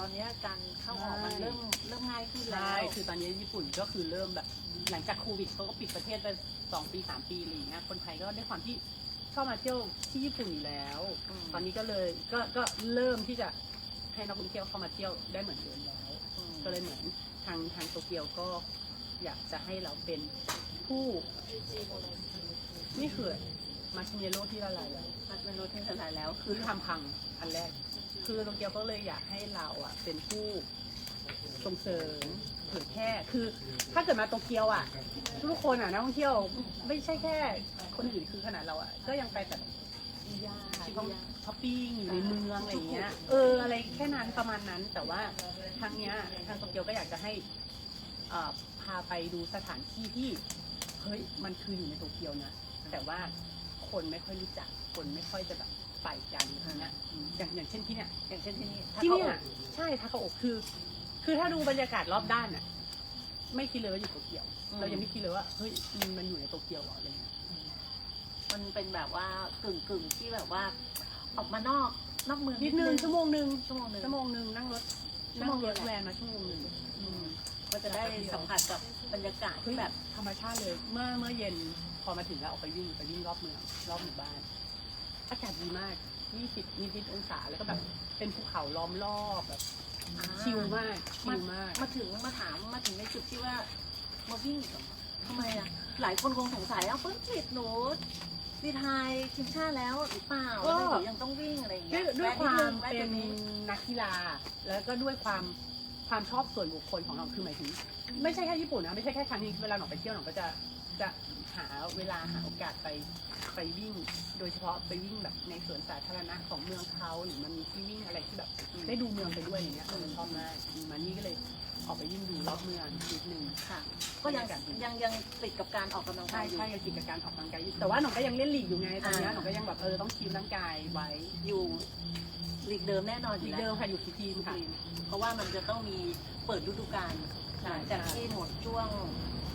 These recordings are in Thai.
ตอนเนี้ยการเข้าออกมันเริ่มเริ่มง่ายขึ้นแล้ใช่ ว คือตอนนี้ญี่ปุ่นก็คือเริ่มแบบหลังจากโควิดเขาก็ปิดประเทศไปสองปีสามปีอะไรอย่างเงี้ยคนไทยก็ด้วยความที่ชอบมาเที่ยวที่ญี่ปุ่นอยู่แล้ว อืม ตอนนี้ก็เลยก็ก็เริ่มที่จะให้นักท่องเที่ยวเข้ามาเที่ยวได้เหมือนเดิมแล้วอืมก็เลยเหมือนทางทางโตเกียวก็อยากจะให้เราเป็นผู้นี่คือมาชิเมโร่ที่ละลายแล้วมันเป็นรถที่สลายแล้ว คือทำพังอันแรก คือโตเกียวก็เลยอยากให้เราอะ เป็นผู้ส่งเสริมเผยแพร่คือ ถ้าเกิดมาโตเกียวอะ ทุกคนอะนักท่องเที่ยวไม่ใช่แค่ คนอื่นคือขนาดเราอะก็ยังไปแบบยาต้องช้อปปิ้งอยู่ในเมืองอะไรอย่างเงี้ยเอออะไรแค่นั้นประมาณนั้น แต่ว่าทางเนี้ยทางโตเกียวก็อยากจะให้อ่อพาไปดูสถานที่ที่เฮ้ยมันคืออยู่ในโตเกียวนะแต่ว่าคนไม่ค่อยรู้จักคนไม่ค่อยจะแบบ ไปกันอย่างเงี้ยอืมอย่างอย่างเช่นที่เนี้ยอย่างเช่นที่นี่ที่เนี่ยใช่ทาคาโอะคือ คือถ้าดูบรรยากาศรอบด้านอะ ไม่คิดเลยว่าอยู่โตเกียว เรายังไม่คิดเลยว่าเฮ้ยมันอยู่ในโตเกียวเหรออะไรเงี้ยมันเป็นแบบว่ากึ่งกึ่งๆที่แบบว่า ออกมานอกนอกเมืองนิดนึงชั่วโมงหนึ่งชั่วโมงหนึ่งชั่วโมงหนึ่งนั่งรถชั่นั่วโมงงเดีรยวถแวนมาชั่วโมงหนึ่งอืม ก็จะได้สัมผัสกับบรรยากาศเฮ้ยที่แบแบบบธรรมชาติเลย เมื่อเมื่อเย็นพอมาถึงแล้วออกไปวิ่งไปวิ่งรอบเมืองรอบหมู่บ้าน อากาศดีมาก 20นิดๆองศา แล้วก็แบบ เป็นภูเขาล้อมรอบแบบอ่าชิลมาก ชิลมาก มาถึงมาถามมาถึงในจุดที่ว่ามาวิ่งทำไมอะ หลายคนคงสงสัยอะเพิ่งฉีดหนูดีไทยทีมชาติแล้วหรือเปล่าก็ทำไมหนูยังต้องวิ่งอะไรอย่างด้เงี้วยยด้วยความแวะเป็ดนงแวะตรงนี้นักกีฬา แล้วก็ด้วยความความชอบส่วนบุคคลของเราคือหมายถึง ไม่ใช่แค่ญี่ปุ่นนะ ไม่ใช่แค่ครั้งนี้เวลาหนูไปเที่ยวหนูก็จะจะ หาเวลาหาโอกาสไปไปวิ่ง โดยเฉพาะไปวิ่งแบบในสวนสาธารณะของเมืองเขาหรือมันมีที่วิ่งอะไรที่แบบได้ดูเมืองไปด้วยอย่างเงี้ยเออชอบมากอืมมันนี่ก็เลยออกไปวิ่งดูรอบเมืองนิดนึงค่ะ ก็ยังยังยังติดกับการออกกำลังใช่กายอยู่ ใช่ยังกิจการออกกำลังกายอยู่แต่ว่าหนูก็ยังเล่นลีกอยู่ไงตอนเนี้ยอ่า หนูก็ยังแบบเออต้องคีมร่างกายไว้อยู่ลีกเดิมแน่นอนอลียู่กแล้วเดิมค่ะอยู่ที่ทีมค่ะ เพราะว่ามันจะต้องมีเปิดฤดูกาลใช่หลังจากที่หมดช่วง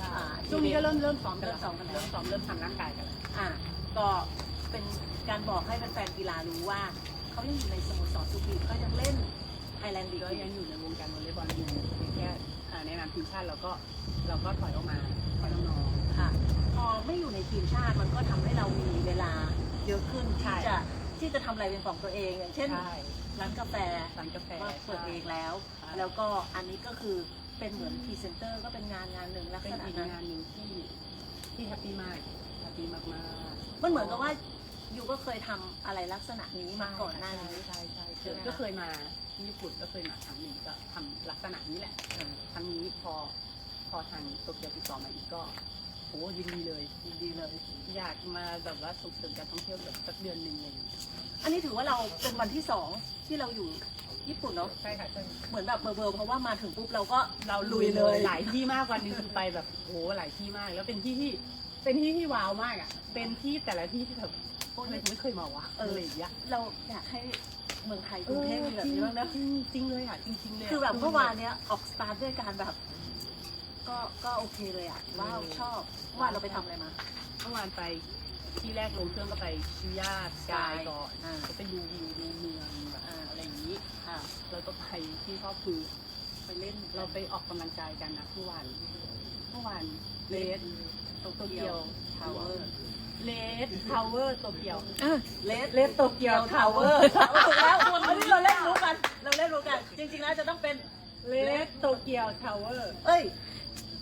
อ่าช่วงนี้ก็เริ่มเริ่มซ้อมกันเริ่มซ้อมกันแล้วเริ่มซ้อมเริ่มทำร่างกายกันแล้วอะก็เป็นการบอกให้แฟนๆกีฬารู้ว่าเขายังอยู่ในสโมสรสุพรีมก็ยังเล่นไทยแลนด์ลีกก็ยังอยู่ในวงการวอลเลย์บอลอยู่เพียงแค่อ่าในนามทีมชาติเราก็เราก็ถอยออกมาถอยน้องค่ะพอไม่อยู่ในทีมชาติมันก็ทำให้เรามีเวลาเยอะขึ้นใช่ที่จะที่จะทำอะไรเป็นของตัวเองอย่างๆเช่น ใช่ร้านกาแฟร้านกาแฟ ก็เปิดเองแล้วใช่แล้วก็อันนี้ก็คือ เป็นเหมือนพรีเซนเตอร์ก็เป็นงานงานหนึ่งลักเป็ษนณะอีกนั้นงานหนึ่งที่ที่แฮปปี้มากแฮปปี้มากๆมันเหมือนกับว่ายูก็เคยทำอะไรลักษณะนี้มาก่อนหน้านี้ ใช่ใช่ใช่ใช่ไหมก็เคยมาที่ญี่ปุ่นก็เคยมาครั้งหนึ่งก็ทำลักษณะนี้แหละครั้งนี้พอพอทางโตเกียวติดต่อมาอีกก็โอ้ยินดีเลยยินดีเลย อยากมาแบบว่าส่งเสริมการท่องเที่ยวแบบสักเดือนหนึ่งอะไรอย่างเลย อันนี้ถือว่าเราเป็นวันที่สองที่เราอยู่ ญี่ปุ่นเนาะใช่ค่ะใช่เหมือนแบบเบอร์เบอร์เพราะว่ามาถึงปุ๊บเราก็เราลุยเลย หลายที่มากวันหนึงคือไปแบบโอ้หลายที่มาก แล้วเป็นที่ที่เป็นที่ที่ว้าวมากอะ เป็นที่แต่ละที่ที่แบบโอ้ยไม่เคยมาวะเอออะไรอย่างเงี้ย เราอยากให้เมืองไทยกรุงเทพมีแบบนี้บ้างนะ จริงจริงเลยอะจริงๆเลยะคือแบบเมื่อวานเนี้ยออกสตาร์ทด้วยการแบบ ก็ก็โอเคเลยอะว้าวชอบเมื่อวานเราไปทำอะไรมา เมื่อวานไปที่แรกลงเครื่องก็ไปชิยาสกายก่อนอ่า ก็ไปดูวิวดูเมืองแบบอ่าอะไรอย่างนี้ ค่ะแล้วก็ไปที่ชอบคือไปเล่นเราไปออกกำลังกายกันนะเมื่อวานเมื่อวานเลสโตเกียวทาวเวอร์เลสทาวเวอร์โตเกียวเลสเลสโตเกียวทาวเวอร์ถูกแล้วอันนี้เราเล่นรู้กันเราเล่นรู้กัน จริงๆแล้วจะต้องเป็นเลสโตเกียวทาวเวอร์เอ้ย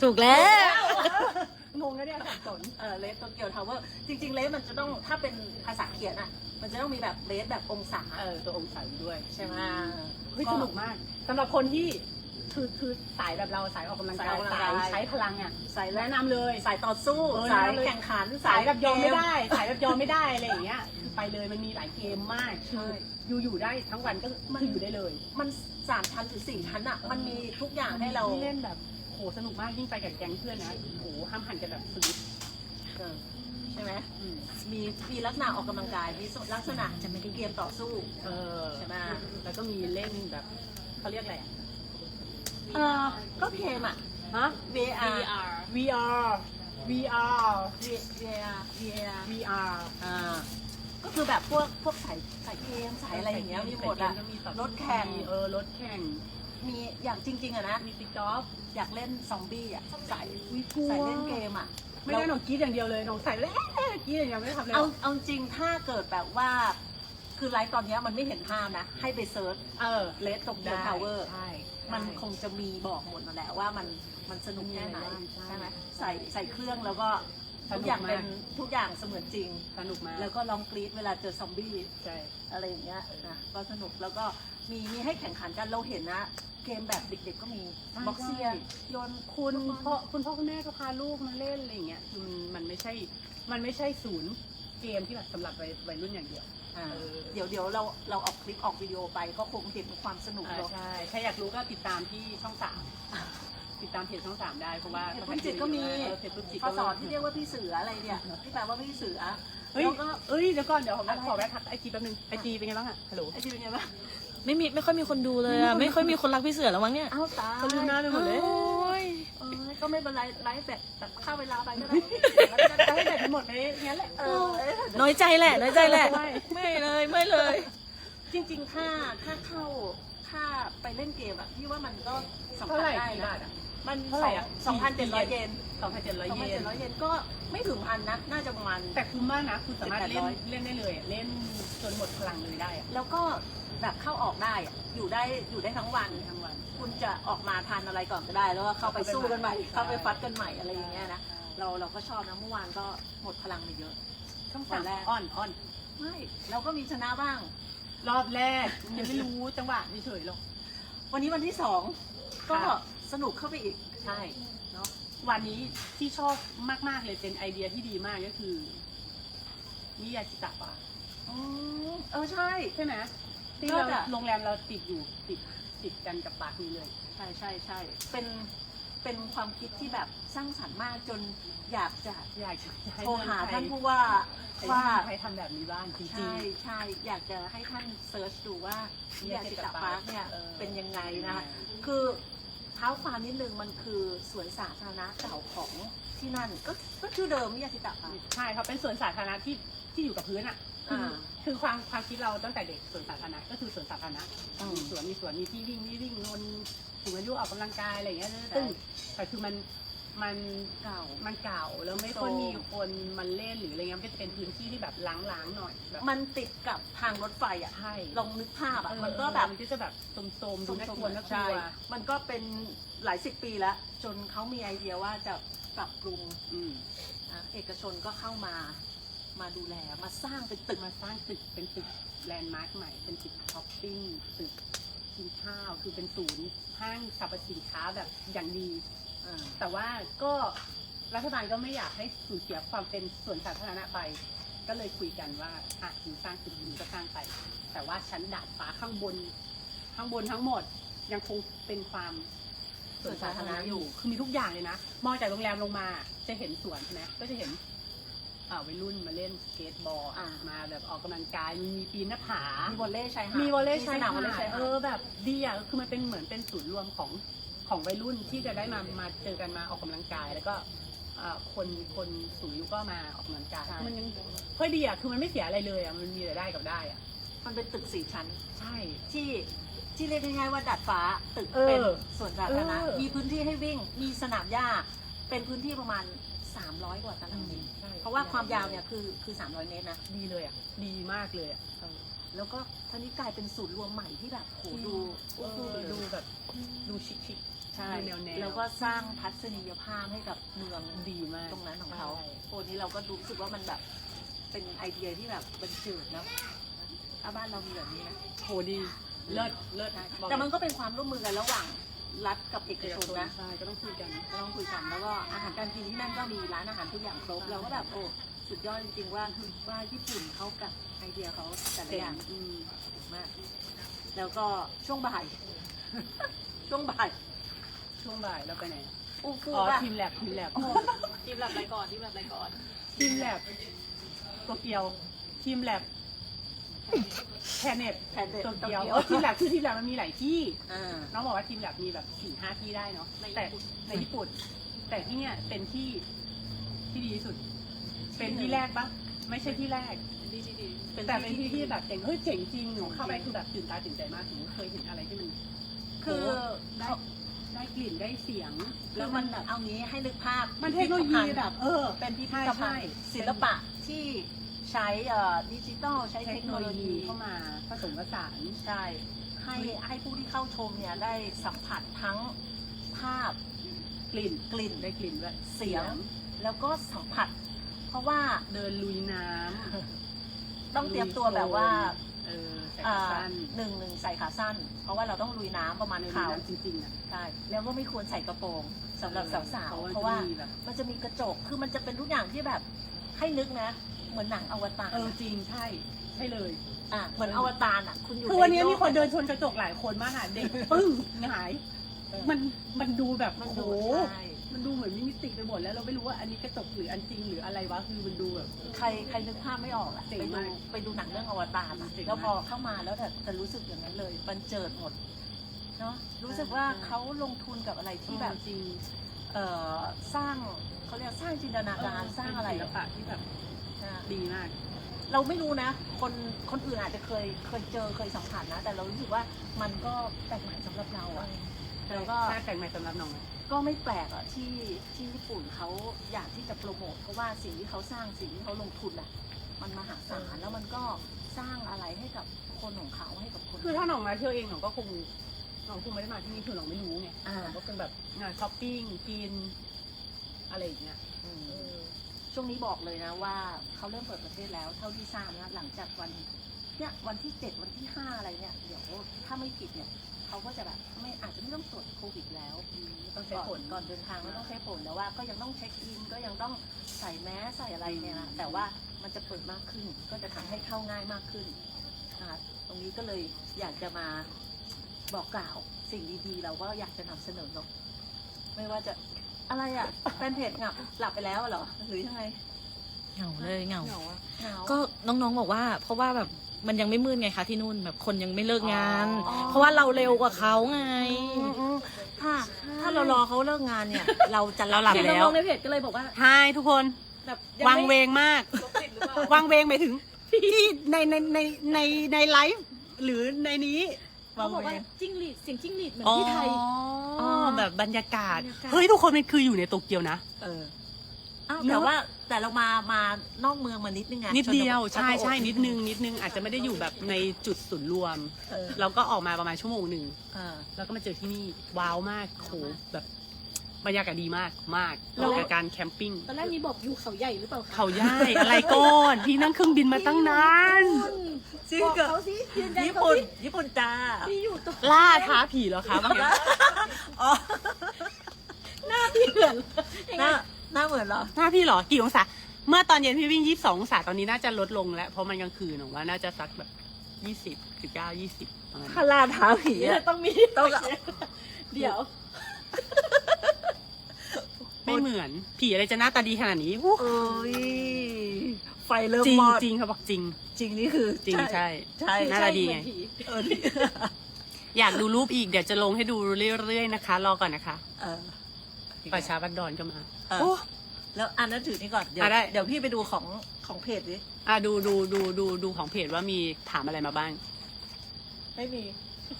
ถูกแล้วงงนะเนี่ยสับสนเออเลสโตเกียวทาวเวอร์จริงๆเลสมันจะต้องถ้าเป็นภาษาเขียนอะ มันจะต้องมีแบบเลสแบบองศาเออตัวองศาอยู่ด้วยใช่ไหมเฮ้ยสนุกมากสำหรับคนที่คือคือสายแบบเราสายออกกำลังกายสายออกกำลังกายสายใช้พลังอะสายแรแนะกนำเลยสายต่อสู้เออสายแนะนำเลยแข่งขันสายแบบยอมไม่เกได้ สายแบบยอมไม่ได้อะไรอย่างเงี้ยคือไปเลยมันมีหลายเกมมากใช่อยู่อยู่ได้ทั้งวันก็คืออยู่ได้เลย มันสามชั้นหรือสี่ชั้นอะมันมีทุกอย่างให้เราที่เล่นแบบโหสนุกมากยิ่งไปกับแก๊งเพื่อนนะโหห้ามหันกันแบบสุดเออ ใช่ไหมอืมมีมีลักษณะออกกำลังกายมีลักษณะจะไม่ได้เกมต่อสู้เออใช่ไหมแล้วก็มีเล่นแบบเขาเรียกอะไรอะเออก็เกมอะฮะ VR VR VR VR VR VR อ่าก็คือแบบพวกพวกสายสายเกมสายอะไรอย่างเงี้ยมีหมดอะก็มีต่อรถแข่งเออรถแข่งมีอย่างจริง ๆอะนะมีติ๊กต็อกอยากเล่นซอมบี้อะใส่วิกลัวใส่เล่นเกมอะ ไม่ได้หนูกรีดอย่างเดียวเลยหนูใส่แล้วกรีดอย่างเดียวไม่ได้ทำอะไรหรเอาอกเอาจริงถ้าเกิดแบบว่า คือไลฟ์ตอนเนี้ยมันไม่เห็นภาพนะ ให้ไปเซิร์ชเออเลสตกเดอะทาวเวอร์ใช่มันคงจะมีบอกหมดนั่นแหละว่ามันมันสนุกแค่ไหนมีอะไรบ้างใช่ใช่ไหมใส่ใส่เครื่องแล้วก็ส ทุนุกกอย่างมากเป็นทุกอย่างเสมือนจริง สนุกมากแล้วก็ร้องกรี๊ดเวลาเจอซอมบี้ใช่อะไรอย่างเงี้ยนะก็สนุกแล้วก็มีมีให้แข่งขันกันเราเห็นนะ เกมแบบเด็กๆก็มีใช่บ็อกเซียใช่โยนคุณพ่อคุณพ่อคุณแม่ก็พาลูกมาเล่นอะไรอย่างเงี้ยคือมันมันไม่ใช่ มันไม่ใช่ศูนย์เกมที่แบบสำหรับวัยวัยรุ่นอย่างเดียวอ่าเออเดี๋ยวเดี๋ยวเราเราออกคลิปออกวิดีโอไปก็คงเห็นความสนุกอ่าเนาะใช่ถ้าอยากรู้ก็ติดตามที่ช่องสาม ติดตามเพจช่องสามได้เพราะว่าเพจพุ่มจิตก็มี เออเพจพุ่มจิตพอสอนที่เรียกว่าพี่เสืออะไรเนี่ยที่แปลว่าพี่เสือเฮ้ยแล้วก็เอ้ยเดี๋ยวก่อนเดี๋ยวผมอะไรขอแวะทักไอจีแป๊บนึงไอจีเป็นไงบ้างอะฮัลโหลไอจีเป็นไงบ้างไม่มีไม่ค่อยมีคนดูเลยอะไม่ค่อยมีคนรักพี่เสือแล้วมั้งเนี่ย อ้าวตายคนลืมหน้าไปหมดเลย โอ้ยเออก็ไม่เป็นไรไลฟ์แบบแบบเข้าเวลาไปก็ได้จะให้เด็ดไปหมดไปงั้นแหละเออน้อยใจแหละน้อยใจแหละไม่ไม่เลยไม่เลย จริงๆถ้าถ้าเข้าถ้าไปเล่นเกมอะพี่ว่ามันก็สัมเท่าผัไหสร่ได้กี่นะบาทอะ มันเท่าไหร่อะ สองพันเจ็ดร้อยเยนสองพันเจ็ดร้อยสองเยพันเจ็นดร้อยเยนก็ไม่ถึงพันนะ น่าจะประมาณ แต่คุ้มมากนะ คุณสามารถเล่น700เล่นได้เลยอะเล่นจนหมดพลังเลยได้อะแล้วก็แบบเข้าออกได้อะอยู่ได้อยู่ได้ทั้งวัน ทั้งวัน คุณจะออกมาทานอะไรก่อนก็ได้ แล้วก็เข้าไปสู้กันใหม่ เข้าไปฟัดกันใหม่อะไรอย่างเงี้ยนะ เราเราก็ชอบนะเมื่อวานก็หมดพลังไปเยอะ ช่องวัสามนแรก อ่อนอ่อน ไม่เราก็มีชนะบ้าง รอบแรกยังไม่รู้จังหวะเฉยๆหรอก วันนี้วันที่สองก็ค่ะ สนุกเข้าไปอีกใช่เนาะวันนี้ที่ชอบมาก ๆ เลยเป็นไอเดียที่ดีมากก็คือนิยายจิตะปะอืมเออใช่ใช่ไหมที่ก็เราจะโรงแรมเราติดอยู่ติดติดกันกับปากนี้เลย ใช่ใช่ใช่เป็นเป็นความคิดที่แบบสร้างสรรค์มากจนอยากจะอยากจะให้โทรหาเมืองไทยท่านผู้ว่าว่าว่าใครทำแบบนี้บ้างจริงใช่ใช่อยากจะให้ท่านเซิร์ชดูว่าๆนิยายจิตรปาร์คเนี่ยออเป็นยังไงนะคะคือเท้าความนิดนึงมันคือสวนสาธารณะเก่าของที่นั่นก็ก็ชื่อเดิมนิยายจิตรปาร์คใช่เขาเป็นสวนสาธารณะที่ที่อยู่กับพื้นอะคืออา คือความความคิดเราตั้งแต่เด็กสวนสาธารณะก็คือสวนสาธารณะอืม มีสวนมีสวนมีที่วิ่งมีวิ่งนนสูงอายุออกกำลังกายอะไรอย่างเงี้ยใช่ตึ้งแต่คือมัน มันเก่า มันเก่าแล้วไม่โซค่อยมีคนมันเล่นหรืออะไรเงี้ยมันก็จะเป็นพื้นที่ที่แบบล้างๆหน่อยแบบมันติดกับทางรถไฟอะ ใช่ลองนึกภาพอะเออมันก็แบบมันก็จะแบบโสมๆดูน่ากลัวน่ากลัใช่วมันก็เป็นหลายสิบปีแล้ว จนเขามีไอเดียว่าจะปรับปรุงอืมนะเอกชนก็เข้ามา มาดูแล มาสร้างเป็นตึตึกกมาสร้างตึกเป็นตึกแลนด์มาร์คใหม่ เป็นตึกช้อปปิ้งตึกกินข้าวคือเป็นศูนย์ห้างสรรพสินค้าแบบอย่างดีอ่า แต่ว่าก็รัฐบาลก็ไม่อยากให้สูญเสียความเป็นส่วนสาธารณะไป ก็เลยคุยกันว่าอะถึงสร้างตึกนี้ก็สร้างไป แต่ว่าชั้นดาดฟ้าข้างบน ข้างบนทั้งหมดยังคงเป็นความส่วนสาธารณะอยู่ คือมีทุกอย่างเลยนะ มองจากโรงแรมลงมา จะเห็นสวนใช่ไหมก็จะเห็นอ่าวัยรุ่นมาเล่นสเกตบอร์ดอ่ามาแบบออกกำลังกายมีมีปีนหน้าผา มีวอลเล่ชายหาด มีวอลเลย์มีชายสนามวอลหาเล่ดชายหาเอดอแบบดีอะ คือมันเป็นเหมือนเป็นศูนย์รวมของ ของวัยรุ่นที่จะได้มามาเจอกันมาออกกำลังกาย แล้วก็อ่าคนคนสูงอายุก็มาออกกำลังกายใช่มันยังเฮ้ยดีอะคือมันไม่เสียอะไรเลยอะมันมีแต่ได้กับได้อะมันเป็นตึกสี่ชั้น ใช่ที่ที่เรียกง่ายๆว่าดัดฟ้าตึกเออเป็นสวนสาธารณะเออมีพื้นที่ให้วิ่ง มีสนามหญ้าเป็นพื้นที่ประมาณ 300 กว่าตารางเมตรใช่เพราะว่าความยาวเนี่ยคือคือ 300 เมตรนะดีเลยอะดีมากเลยอะแล้วก็ท่านี้กลายเป็นศูนย์รวมใหม่ที่แบบโหดูเออู้ฟู่อเลยดูแบบดูชิคชิค ใช่ดูแนวๆ แล้วก็สร้างทัศนียภาพให้กับเมืองๆดีมากตรงนั้นของเขาใช่โอ้นี้เราก็รู้สึกว่ามันแบบเป็นไอเดียที่แบบบันเจิดเนอะถ้าบ้านเรามีแบบนี้นะโหดีเลิศเลิศบอกแต่มันก็เป็นความร่วมมือกันระหว่างรัฐกับเอกชนนะ ใช่ก็ต้องคุยกัน ก็ต้องคุยกันแล้วก็อาหารการกินที่นั่นก็มีร้านอาหารทุกอย่างครบเราก็แบบโอ้สุดยอดจริงๆว่าว่าญี่ปุ่นเขากับไอเดียเขาแต่ละเก่องย่างอืมมาก แล้วก็ช่วงบ่าย ช่วงบ่าย ช่วงบ่ายเราไปไหนอู้ฟู่อ๋อป่ะทีมแลบทีมแลบโอ้ทีมแบบอะไรก่อนทีมแบบอะไรก่อนทีมแลบโตเกียวทีมแลบแพนเน็ตแผนเด็ดโตโตเกียวเกียวเออทีมแลบคือทีมแลบมันมีหลายที่ อ่า น้องบอกว่าทีมแลบมีแบบสี่ห้าที่ได้เนาะในแต่ญี่ปุ่น ในญี่ปุ่น แต่ที่เนี่ยเป็นที่ที่ดีที่สุด เป็นที่แรกปะไม่ใช่ที่แรก ดีดีดีแต่เป็นที่ที่แบบเจ๋งเฮ้ยเจ๋งจริงหนูเข้าไปคือแบบตื่นตาตื่นใจมากหนูเคยเห็นอะไรที่มันคือได้ ได้กลิ่นได้เสียง แล้แล้ววมัมันนแบแบบบ เอางี้ให้นึกภาพมันเทคโนโลยีแบบเออเป็นพิพิใช่ธภัใช่ณฑ์ศิลปะที่ใช้เอ่อดิจิตอลใช้เทเทคคโนโนโลโลยียีเข้ามาผสมผสาน ใช่ให้ให้ผู้ที่เข้าชมเนี่ยได้สัมผัสทั้งภาพกลิ่นกลิ่นได้กลิ่นด้วยเสียง แล้วก็สัมผัส เพราะว่าเดินลุยน้ต้องเตรียมตัวแบบว่าำ เออใส่อ่าขาสั้นหนึ่งหนึ่งใส่ขาสั้น เพราะว่าเราต้องลุยน้ำประมาณเดินลุยเข่าน้ำจริงๆอะ ใช่แล้วก็ไม่ควรใส่กระโปรงสำหรับสาวๆเพเพราะราะว่าว่าแบบ มันจะมีกระจกคือมันจะเป็นทุกอย่างที่แบบให้นึกนะ เหมือนหนังอวตารเออจริงใช่ใช่เลย อะเหมือนอวตารอะคุณอยู่คือวันนี้ใโลก มีคนเดินชนกระจกหลายคนมากอะเด็กปึ้งหงาย มันมันดูแบบมันโอ้โหดูใช่ มันดูเหมือนมีมิติไปหมดแล้วเราไม่รู้ว่าอันนี้กระจกหรืออันจริงหรืออะไรวะคือมันดูแบบ ใครใครนึกภาพไม่ออกอะเจ๋ไปงดูมากไปดูหนังเรื่องอวตารอะเจ๋งมากแล้วพอเข้ามาแล้วแต่จะรู้สึกอย่างนั้นเลยบันเจิดหมดเนาะรู้สึกว่าใช่ เขาลงทุนกับอะไรที่แบบจริงเอ่อสร้างเขาเรียกสร้างจินตนาการสร้างอะไรศิลปะที่แบบอะดีมาก เราไม่รู้นะ คนคนอื่นอาจจะเคยเคยเจอเคยสัมผัสนะ แต่เรารู้สึกว่ามันก็แปลกใหม่สำหรับเราอะแล้วก็ ใช่แต่งใหม่สำหรับน้อง ก็ไม่แปลกอะที่ที่ญี่ปุ่นเขาอยากที่จะโปรโมทเพราะว่าสิ่งที่เขาสร้างสิ่งที่เขาลงทุนอะมันมหาศาลแล้วมันก็สร้างอะไรให้กับคนของเขาให้กับคนคือถ้าน้องมาเที่ยวเองน้องก็คงน้องคงไม่ได้มาที่นี่คือน้องไม่รู้ไงอ่าน้องก็เป็นแบบงานช้อปปิ้งกินอะไรอย่างเงี้ยอืมช่วงนี้บอกเลยนะว่าเขาเริ่มเปิดประเทศแล้ว เท่าที่ทราบนะหลังจากวันเนี่ยวันที่เจ็ดวันที่ห้าอะไรเนี่ยเดี๋ยวถ้าไม่ผิดเนี่ย เขาก็จะแบบไม่อาจจะไม่ต้องตรวจโควิดแล้วต้องใช้ก่อนผลก่อนเดินทางไม่ต้องใช้ผลแต่ว่าก็ยังต้องเช็คอินก็ยังต้องใส่แมสใส่อะไรเนี่ยนะแต่ว่ามันจะเปิดมากขึ้น ก็จะทำให้เข้าง่ายมากขึ้นนะคะตรงนี้ก็เลยอยากจะมาบอกกล่าวสิ่งดีๆ เราก็อยากจะนำเสนอเนาะไม่ว่าจะอะไรอะแฟนเพจงับหลับไปแล้วเหรอหรือยังไงเหงาเลยเหงาเหงาอะเหงาก็น้องๆบอกว่า เพราะว่าแบบ มันยังไม่มืดไงคะที่นู่นแบบคนยังไม่เลิกงาน อ๋อ เพราะว่าเราเร็วกว่าเขาไงอืมอืมถ้าถ้าเรารอเขาเลิกงานเนี่ย เราจะเราหลับเห็นแล้วน้องๆในเพจก็เลยบอกว่าไฮทุกคนแบบวางเวงมากวางเวงไปถึงที่ในในในในในไลฟ์หรือในนี้เขาบอกว่าจิ้งหรีดเสียงจิ้งหรีดเหมือนอ๋อที่ไทยแบบบรรยากาศ บรรยากาศ เฮ้ยทุกคนมันคืออยู่ในโตเกียวนะ เออ อ้าวเนอะแต่ว่าแต่เรามามานอกเมืองมานิดนึงไงนิดเดียว ชนบทใช่ใช่แล้วก็นิดนึงนิดนึงอาจจะไม่ได้อยู่แบบในจุดศูนย์รวม เออเราก็ออกมาประมาณชั่วโมงหนึ่งเออ แล้วก็มาเจอที่นี่ว้าวมากโหแบบบรรยากาศดีมากมากแล้วกับการแคมปิ้งตอนแรกนี้บอกอยู่เขาใหญ่หรือเปล่าคะเขาย่ายอะไรก้อนพี่นั่งเครื่องบินมาตั้งนานจริงบอกเหรอ เขาสิยืนยันญี่เขาปุ่นสิญี่ปุ่นจ้า พี่อยู่ตรงล่าท้าผีเหรอคะเมื่อกี้อ๋อ หน้าพี่เหมือน หน้าหน้าเห มือนเหรอ หน้าพี่เหรอ กี่องศา เมื่อตอนเย็นพี่วิ่งยี่สิบสององศา ตอนนี้น่าจะลดลงแล้ว เพราะมันกลางคืนหนูว่าน่าจะสักแบบยี่สิบสิบเก้ายี่สิบประมาณถ้านั้นลาดเท้าผีเดี๋ยวอะ ต้องมีต้องเดี๋ยว ไม่เหมือน ผีอะไรจะหน้าตาดีขนาดนี้อู้เอ้ยไฟเริ่มจริงมอดจริงเขาบอกจริง จริงนี่คือจริงใช่ ใช่หน้าตาดีไงเหมือนผีเอออยากดูรูปอีกเดี๋ยวจะลงให้ดูเรื่อยๆนะคะ รอก่อนนะคะเออประชาบันดอนก็มา เออ โอ้ แล้วอันนั้นถือนี่ก่อน เดี๋ยวอะได้ เดี๋ยวพี่ไปดูของของเพจดิ อะดูดูดูดูดูของเพจว่ามีถามอะไรมาบ้าง ไม่มี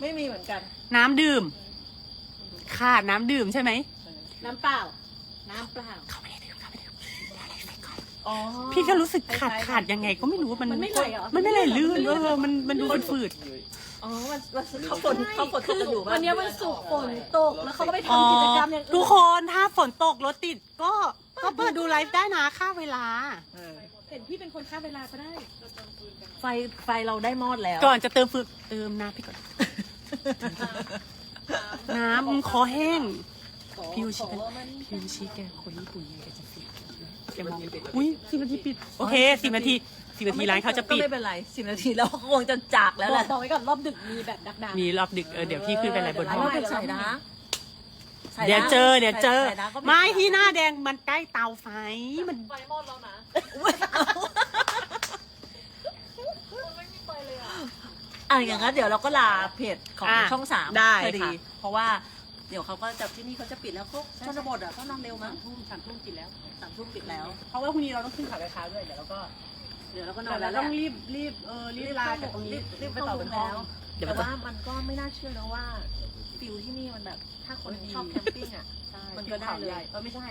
ไม่มีเหมือนกัน น้ำดื่ม ขาดน้ำดื่มใช่ไหมน้ำเปล่า น้ำเปล่า เขาไม่ได้ดื่มเขาไม่ได้ดื่มอะไรใส่ก่อนอ๋อ พี่ก็รู้สึกขาดขาดยังไงก็ไม่รู้ว่ามันมันไม่ไหลเหรอ มันไม่ไหลลื่นเออมันมันดูฝืด อ๋อมันมันเขาฝนเขาฝนตกกันอยู่วันเนี้ยวันศุกร์ฝนตก แล้วเขาก็ไปๆอ๋อทำกิจกรรมอย่างอื่น ทุกคนถ้าฝนตกรถติดก็ ก็เปิดดูไลฟ์ได้นะค่าเวลาเออเห็นพี่เป็นคนฆ่าเวลาก็ได้ ไฟไฟเราได้มอดแล้ว ก่อนจะเติมฟืนเติมน้ำพี่ก่อน น้ำมันคอแห้งพี่ยูชิเป็นพี่ยูชิแกคนญี่ปุ่นไงแกจะปิดแกมองอุ้ยสิบนาทีปิด โอเคสิบนาทีสิบนาทีร้านเขาจะปิด ก็ไม่เป็นไรสิบนาทีแล้วคงจะจากแล้วบแหอละกบอกไว้ก่อนรอบดึกมีแบบดักมีรอบดึกเออเดี๋ยวพี่ขึ้นไปไลฟ์บนห้องเดี๋ยวใส่นะ ใส่นะเดี๋ยวเจอเดี๋ยวเจอ ใส่นะก็ไม่ที่หน้าแดงมันใกล้เตาไฟมันไฟมอดแล้วนะอะอย่างนั้นเดี๋ยวเราก็ลาเพจของอะช่องสามได้พอดีค่ะ เพราะว่าเดี๋ยวเขาก็จะที่นี่เขาจะปิดแล้วเขาชนบทอะต้องนำเร็วมั้งทุ่มสามทุ่มกินแล้วสามทุ่มปิดแล้ว เพราะว่าพรุ่งนี้เราต้องขึ้นเขากระเช้าด้วยเดี๋ยวเราก็เดี๋ยวเราก็นอแต่นเราแล้วแหต้องละรีบรีบเออรีบลาจากตรงนี้รีบไปเข้าต่อโรบนงห้อแล้งวเดี๋ยวแต่ไปต่อว่ามันก็ไม่น่าเชื่อนะว่า ฟิลที่นี่มันแบบ ถ้าคนดีชอบแคมปิ้งอะใช่มันก็ได้เลยใหญ่เออไม่ใช่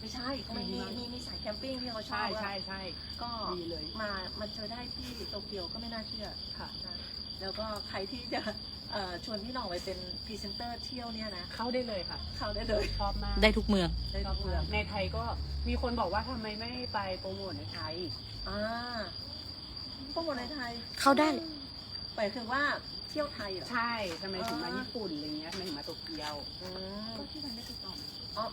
ไม่ใช่มันมีมีมีสายแคมปิ้งที่เขาชอใช่บอะใช่ใช่ ก็ดีเลย มามันเจอได้ที่โตเกียวก็ไม่น่าเชื่อ ค่ะนะแล้วก็ใครที่จะเอ่อชวนพี่หน้องไปเป็นพรีเซนเตอร์เที่ยวเนี่ยนะ เข้าได้เลยค่ะ เข้าได้เลยชอบมากได้ทุกเมือง ได้ชทุอบกเมืมาองกในไทยก็มีคนบอกว่าทำไมไม่ไปโปรโมทในไทย อ่าพวกคนในไทยเข้าได้ไปถึงว่า เที่ยวไทยเหรอ ใช่ทำไมถึงมาอ่าญี่ปุ่นอะไรเงี้ยทำไมถึงมาโตเกียวอืมก็ที่มันไม่ติดต่ออ๋อ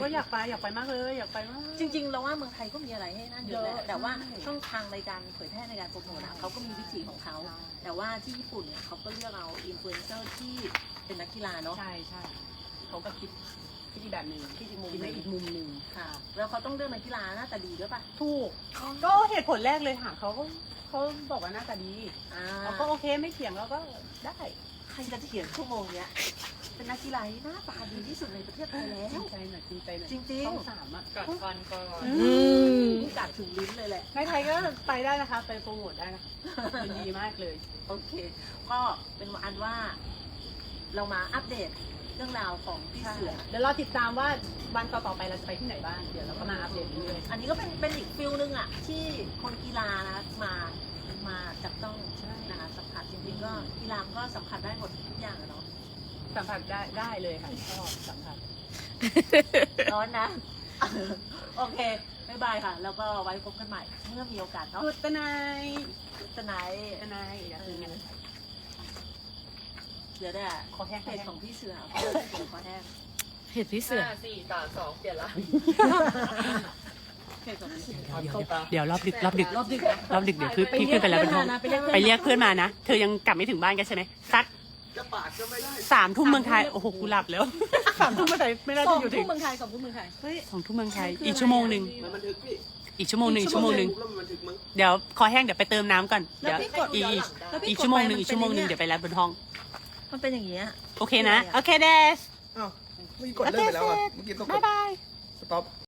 ก็อยากไปอยากไปมากเลยอยากไปมาก จริง ๆ เราว่าเมืองไทยก็มีอะไรให้นั่นเยอะแหเยละอะ แต่ว่าใช่ช่องทางในการเผยแพร่ในการโปรโมทอะเขาก็มีวิธีของเขา แต่ว่าที่ญี่ปุ่นเนี่ยเขาก็เลือกเอาอินฟลูเอนเซอร์ที่เป็นนักกีฬาเนาะ ใช่ใช่เขาก็คิดคิดอีกแบบหนึ่งคิดอีกมุมคิดหในนึ่งอีกมุมหนึ่งค่ะ แล้วเขาต้องเลือกนักกีฬาหน้าตาดีด้วยป่ะ ถูกก็เหตุผลแรกเลยถามเขาก็ เขาบอกว่าหน้าตาดีอ่าเราก็โอเคไม่เถียงเราก็ได้ใครจะเถียงชั่วโมงเนี้ย เป็นนักกีฬาที่หน้าตาดีที่สุดในประเทศไทยแล้จริวงใจหน่อยจริงใจหน่อยจริงๆ ต้องสามอะกัดฟันก่อนอืมกัดถึงลิ้นเลยแหละ ในไทยก็ไปได้นะคะ ไปโปรโมทได้นะยินดีมากเลย โอเค ก็เป็นอันว่า เรามาอัปเดต เรื่องราวของพี่เสือ เดี๋ยวเราติดตามว่าวันต่อๆไปเราจะไปที่ไหนบ้าง เดี๋ยวเราก็มาอัปเดตเรื่อยอันนี้ก็เป็นเป็นอีกฟิลนึงอะ ที่คนกีฬานะมามาจับต้องนะคะสัมผัสจริงๆก็กีฬามันก็สัมผัสได้หมดทุกอย่างอะเนาะๆสัมผัสได้ได้เลยค่ะชอบสัมผัส ร้อนนะ โอเคบ๊ายบายค่ะ แล้วก็ไว้พบกันใหม่เมื่อมีโอกาสเนาะกุตนายสนายกุตนายอยากเป็นไงเสือได้อะขอแห้งเพจของพี่เสือเพจของขอแห้งเห็นพี่เสือห้าสี่สามสองเปลี่ยนละเพจของพี่เสือเดี๋ยวรอบดึกรอบดึกรอบดึกนะรอบดึกเดี๋ยวพี่พี่ขึ้นไปแล้วบนห้องไปเรียกไปเรียกเพื่อนมานะ เธอยังกลับไม่ถึงบ้านกันใช่ไหมสักจะปากก็ไม่ได้สามทุ่มเมืองไทย โอ้โหกูหลับแล้วสามทุ่มเมืองไทยไม่ได้สอจะงอยู่ถึทุ่งมเมืองไทยสองทุ่มเมืองไทยเฮ้ยสองทุ่มเมืองไทยอีกชั่วโมงหนึ่งมันบันทึกพี่อีกชั่วโมงหนึ่งอีกชั่วโมงหนึ่งแล้วมันบันทึกมั้งเดี๋ยวคอแห้งเดี๋ยวไปเติมน้ำก่อนแล้วเดี๋ยวพี่กดอีกย้อนหลังได้แล้วพี่อีกกดชั่วโมงหนึ่งไปอีกชั่วโมงหนึ่งมันเป็นเดี๋ยวไปรับบนห้อง มันเป็นอย่างเงี้ย โอเคนะคืออะไรอะโอเคเดสอ้าวเมื่อกี้กดเลิกไปแล้วอะเมื่อกี้ต้องกบายดบาย สต็อป